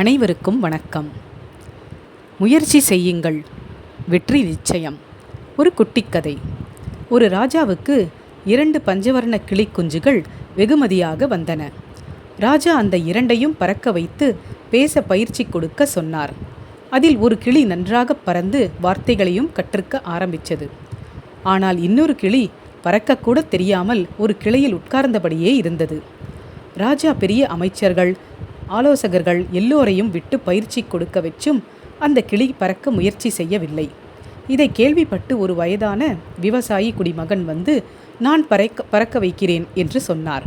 அனைவருக்கும் வணக்கம். முயற்சி செய்யுங்கள். வெற்றி நிச்சயம். ஒரு குட்டிக்கதை. ஒரு ராஜாவுக்கு இரண்டு பஞ்சவர்ண கிளிக்குஞ்சுகள் வெகுமதியாக வந்தன. ராஜா அந்த இரண்டையும் பறக்க வைத்து பேச பயிற்சி கொடுக்க சொன்னார். அதில் ஒரு கிளி நன்றாக பறந்து வார்த்தைகளையும் கற்றுக்க ஆரம்பித்தது ஆனால் இன்னொரு கிளி பறக்கக்கூட தெரியாமல் ஒரு கிளையில் உட்கார்ந்தபடியே இருந்தது. ராஜா பெரிய அமைச்சர்கள் ஆலோசகர்கள் எல்லோரையும் விட்டு பயிற்சி கொடுக்க வச்சும் அந்த கிளி பறக்க முயற்சி செய்யவில்லை. இதை கேள்விப்பட்டு ஒரு வயதான விவசாயி குடிமகன் வந்து நான் பறக்க பறக்க வைக்கிறேன் என்று சொன்னார்.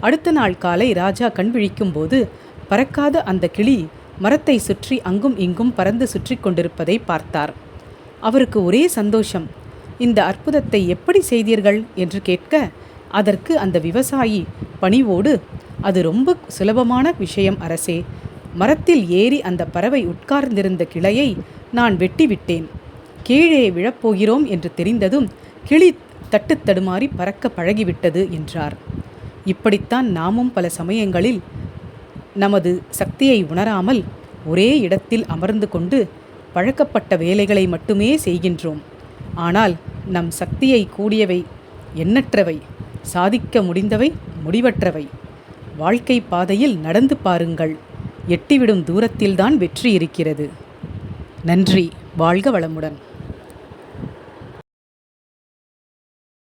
அடுத்த நாள் காலை ராஜா கண் விழிக்கும்போது பறக்காத அந்த கிளி மரத்தை சுற்றி அங்கும் இங்கும் பறந்து சுற்றி கொண்டிருப்பதை பார்த்தார். அவருக்கு ஒரே சந்தோஷம் இந்த அற்புதத்தை எப்படி செய்தீர்கள்? என்று கேட்க அதற்கு அந்த விவசாயி பணிவோடு அது ரொம்ப சுலபமான விஷயம் அரசே. மரத்தில் ஏறி அந்த பறவை உட்கார்ந்திருந்த கிளையை நான் வெட்டிவிட்டேன். கீழே விழப்போகிறோம் என்று தெரிந்ததும் கிளி தட்டு தடுமாறி பறக்க பழகிவிட்டது என்றார். இப்படித்தான் நாமும் பல சமயங்களில் நமது சக்தியை உணராமல் ஒரே இடத்தில் அமர்ந்து கொண்டு பழக்கப்பட்ட வேலைகளை மட்டுமே செய்கின்றோம். ஆனால் நம் சக்தியை கூடியவை எண்ணற்றவை சாதிக்க முடிந்தவை முடிவற்றவை. வாழ்க்கை பாதையில் நடந்து பாருங்கள். எட்டிவிடும் தூரத்தில்தான் வெற்றி இருக்கிறது. நன்றி. வாழ்க வளமுடன்.